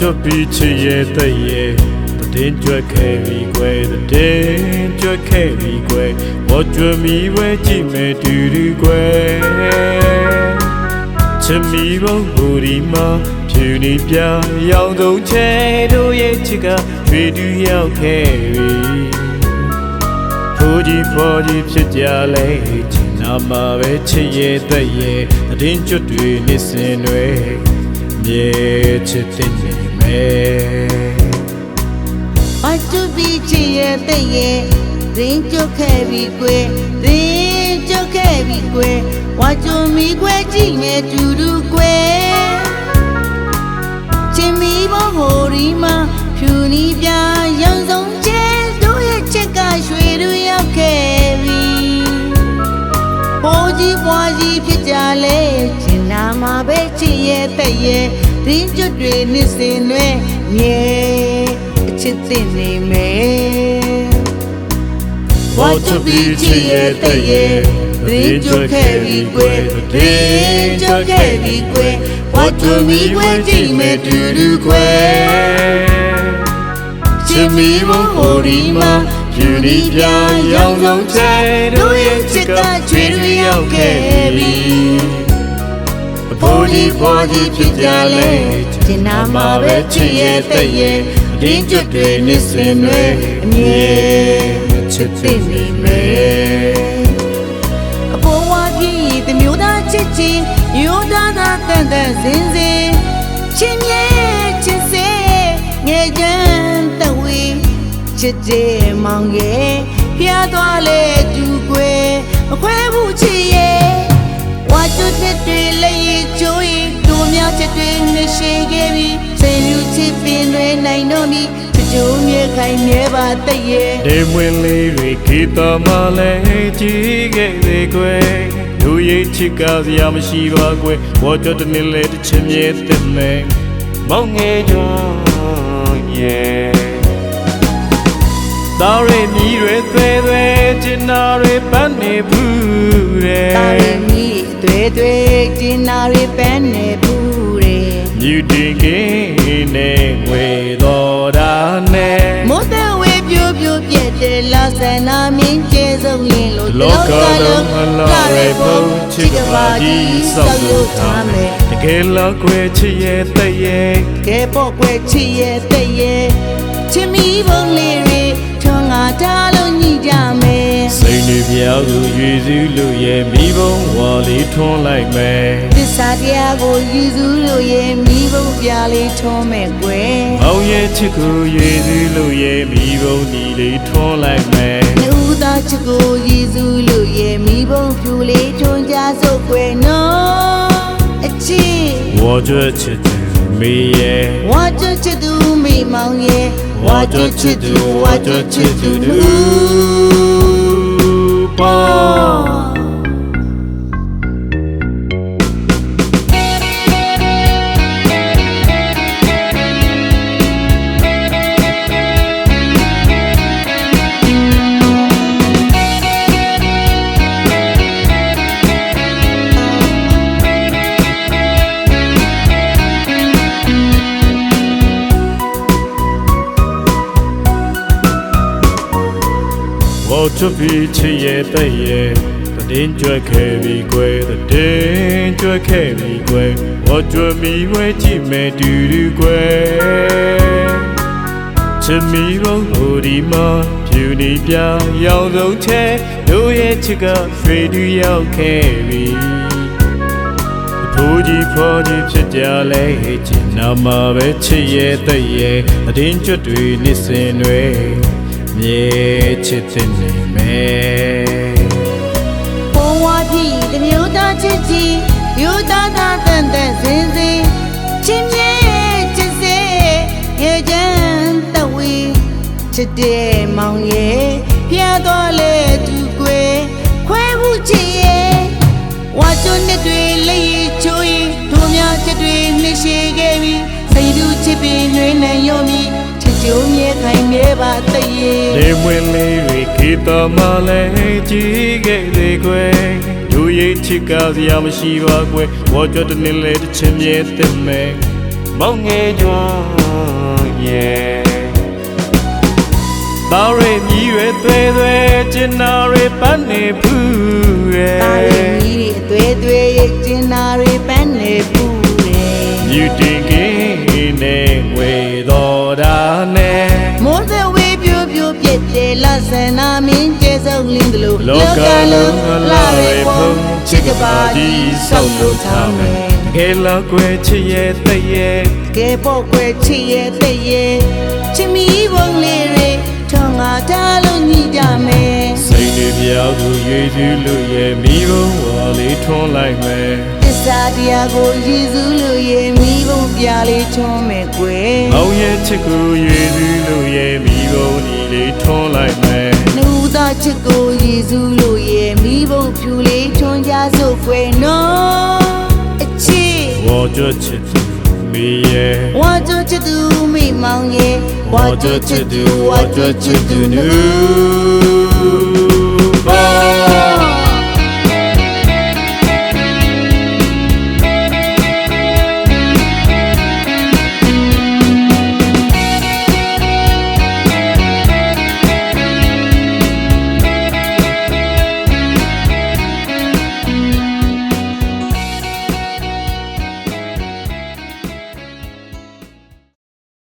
အောင်တပီချစ်ရဲ့တဲ့ရဲ့တည်ကြွက်ခဲ့ပြီကွယ်တည်ကြွက်ခဲ့ပြီကွယ်ဘောကြွမီဝဲကြည့်မဲ့တူတူကွယ်ချစ်မီဘုံဘူဒီမှာဖြူနေပြရောင်သုံးချဲတို့ရဲ့ချစ်ကရွေတူရောက်ခဲ့ပြီဖိုးကြီးဖော်ကြီးဖြစ်ကြလေချင်နာမှာပဲချစ်ရဲ့တဲ့ရဲ့တည်ကြွတွေနေစင်တွေမြေချစ်တဲ့နေ မယ်ဘာတူပြီးချစ်ရဲ့တဲ့ရဲ့ရင်းကြုတ်ခဲ့ပြီကွယ်ရင်းကြုတ်ခဲ့ပြီကွယ်ဝါကြုံမီကွယ်ကြည့်နေတူတူကွယ်ချင်းမီဘဟိုရီမှာဖြူနီပြရောင်စုံကျဲတို့ရဲ့ချက်ကရွှေတို့ရောက်ခဲ့ပြီဘိုးကြီးပွားကြီးဖြစ်ကြလေချင်နာမှာပဲချစ်ရဲ့တဲ့ရဲ့ ရင်းကြုတ်တွေနစ်စင်တွေမြေအချစ်တင်နေမယ် What to be ချစ်ရဲ့တဲ့ရဲ့ရင်းကြွက်ခဲ့ပြီကွယ်ရင်းကြွက်ခဲ့ပြီကွယ် What to be ဝဲကြည့်မဲ့တူတူကွယ်ချစ်မီဘုံဟိုဒီမှာဖြူနီပြရောင်ဆုံးချဲတို့ရဲ့ချစ်ကချွေတွေရောက်ခဲ့ပြီ အဖိုးကြီးဖွားကြီးဖြစ်ကြလေကျင်နာမှာပဲချစ်ရဲ့တဲ့ရဲ့ရင်းကျွတ်တွေနေစင်တွေအမြဲချစ်သိနေမယ်အပေါ်ဝါကြီးတမျိုးသားချစ်ချင်းမျိုးသားသာတန်တန်စင်စင်ချင်းမြဲချစ်စေငယ်ချမ်းတဝေချစ်တဲ့မောင်ရဲ့ဖျားသွားလေတူကွယ်မခွဲဘူးချစ်ရဲ့ဝါကျွတ်တဲ့တွေလည်းရချိုးရင်တို့များချ စ်တွေနဲ့ရှိခဲ့ပြီစိတ်လူချစ်ပင်တွေနိုင်တော့ပြီချစ်ကြိုးမြဲခိုင်မြဲပါတဲ့ရဲ့ဒေမွင်လေးတွေခေတ္တမလဲကြည့်ခဲ့လေကွယ်လူရိတ်ချစ်ကစရာမရှိပါကွယ်ဘောကြတဲ့နေ့လေတစ်ချင်းမြဲတဲ့မယ်မောင်ငယ်ကြောင့်ရဲ့တော်ရမီတွေသွဲသွဲချင်နာတွေပန်းနေဘူးတဲ့တာရီမီတွေ့တွေ့ကျင်နာရီပန်းနေဘူးတဲ့ မြူတင်ကင်းနဲ့ငွေတော်တာနဲ့မိုးတဲ့ဝေပြိုပြိုပြက်တဲ့လာဆန္နာမင်းကျဲဆုံးရင်လို့လောကလုံးအလားရဖို့ချစ်ကပါကြီးစောက်လို့ထားမယ်တကယ်လောက်ွယ်ချစ်ရဲ့တဲ့ရဲ့ကဲပေါ့ကွယ်ချစ်ရဲ့တဲ့ရဲ့ချစ်မီပုံလေးတွေထွန်ငါထားလို့ညှိကြမယ်စိတ် နေပြောက်ကိုရွေစုလို့ရဲ့မိဘုံဝါလေးထွန်းလိုက်မယ်သစ္စာတရားကိုယူစုလို့ရဲ့မိဘုံပြလေးထွန်မဲ့ကွယ်။အောင်ရဲ့ချစ်ကိုရွေစုလို့ရဲ့မိဘုံဒီလေးထွန်းလိုက်မယ်နှူးသားချစ်ကိုရည်စုလို့ရဲ့မိဘုံဖြူလေးထွန်ကြစို့ကွယ်နော်အချစ်။ဝါကြွချစ်သူမေရဲ့ဝါကြချစ်သူမိမောင်ရဲ့ဝါကြချစ်သူဝါကြချစ်သူဒူ ပါ ဝါချပီချစ်ရဲ့တဲ့ရဲ့တည်ကြွက်ခဲ့ပြီကွယ်တည်ကြွက်ခဲ့ပြီကွယ်ဝါကြွမီဝဲကြည့်မဲ့တူတူကွယ်ချစ်မီဘုံဟိုဒီမှာဖြူနေပြရောင်စုံချဲတို့ရဲ့ချစ်ကရွှေတူရောက်ခဲ့ပြီဖိုးကြီးဖော်ကြီးဖြစ်ကြလေချင်နာမှာပဲချစ်ရဲ့တဲ့ရဲ့တည်ကြွတွေနေစင်တွေ မြေချစ်တဲ့နေမယ်ဘဝပြီတမျိုးသားချစ်ကြီးမျိုးသားသားတန်တန်စင်စင်ချင်းမြဲချစ်စေရဲ့ချမ်းတဝေချစ်တဲ့မောင်ရဲ့ဖျားတော်လေသူကွယ်ခွဲဘူးချစ်ရဲ့ဝါကျွန်းနှစ်တွေလေးရချိုးရင်တို့များချစ်တွေနှိရှိခဲ့ပြီစိတ်သူချစ်ပင်နှွေးနိုင်ရောမီချစ် ကြုံမြဲခိုင်မြဲပါတည်းရဲ့လေမွင်လေးတွေခေတ္တမလဲကြည့်ခဲ့လေကွယ်လူရိတ်ချစ်ကစရာမရှိပါကွယ်ဝါကြတဲ့နေ့လေတစ်ချင်းမြဲတဲ့မယ်မောင်ငယ်ကျွန်းရဲ့တော်ရမြည်ရွယ်သွဲသွဲကျင်နာရပန်းနေဖူးရဲ့ ကလုံးအလားရဖုံးချစ်ကပါကြီးဆောက်လို့ထားမယ်တကယ်လောက်ွယ်ချစ်ရဲ့တည့်ရဲ့ကဲပေါ့ကွယ်ချစ်ရဲ့တိတ်ရဲ့ချစ်မီးပုံလေးတွေထောင်းငါထားလို့ညီကြမယ်စိတ်တွေပြောက်သူယေရှုလို့ရဲ့မိဘဝလေးထွန်းလိုက်မယ်သစ္စာတရားကိုယေရှုလို့ရဲ့မိဘုံပြလေးချွန်မယ်ကွယ်။အောင်ရဲ့ချစ်ကိုယေရှုလို့ရဲ့မိဘနီလေးထွန်းလိုက်မယ်နှူသားချစ်ကိုယေရှုလို့ရဲ့မိ ဘုံဖြူလေးချွန်ကြစို့ကွယ်နော်အချစ်။ဝါကြချစ်သူမိရဲ့ဝါကြချစ်သူမိမောင်ရဲ့ဝါကြချစ်သူဝါကြချစ်သူနူနူ